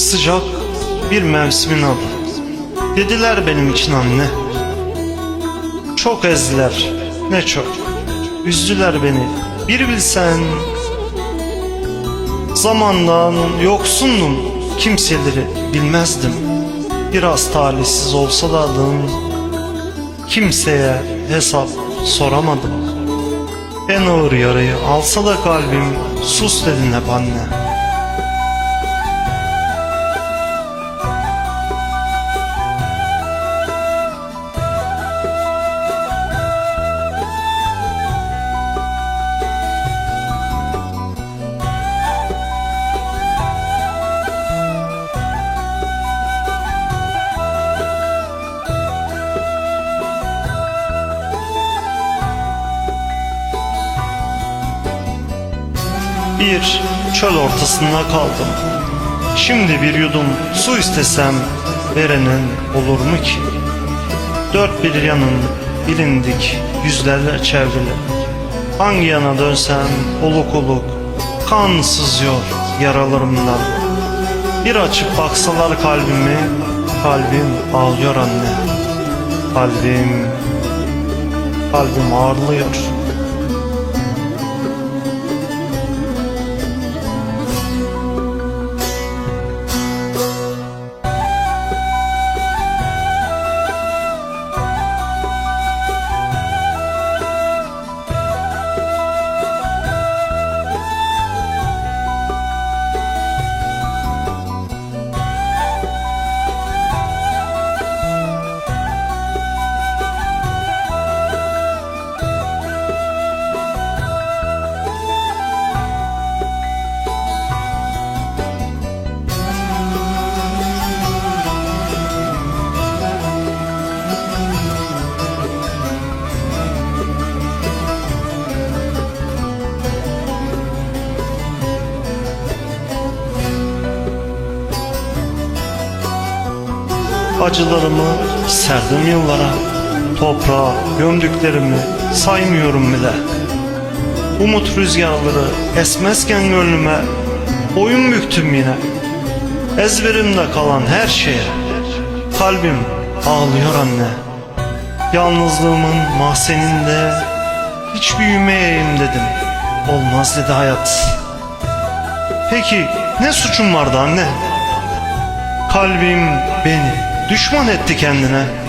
Sıcak bir mevsimin adı. Dediler benim için anne. Çok ezdiler, ne çok. Üzdüler beni, bir bilsen. Zamandan yoksundum, kimseleri bilmezdim. Biraz talihsiz olsa da adım, kimseye hesap soramadım. En ağır yarayı alsa da kalbim, sus dedin hep anne. Bir çöl ortasında kaldım. Şimdi bir yudum su istesem verenin olur mu ki? Dört bir yanın bilindik yüzlerle çevrili. Hangi yana dönsem oluk oluk kan sızıyor yaralarımdan. Bir açıp baksalar kalbimi, kalbim ağlıyor anne. Kalbim, kalbim ağırlıyor. Acılarımı serdim yıllara. Toprağa gömdüklerimi saymıyorum bile. Umut rüzgarları esmezken gönlüme Boyun büktüm yine. Ezberimde kalan her şeye Kalbim ağlıyor anne. Yalnızlığımın mahzeninde Hiç büyümeyeyim dedim. Olmaz dedi hayat. Peki ne suçum vardı anne? Kalbim beni düşman etti kendine.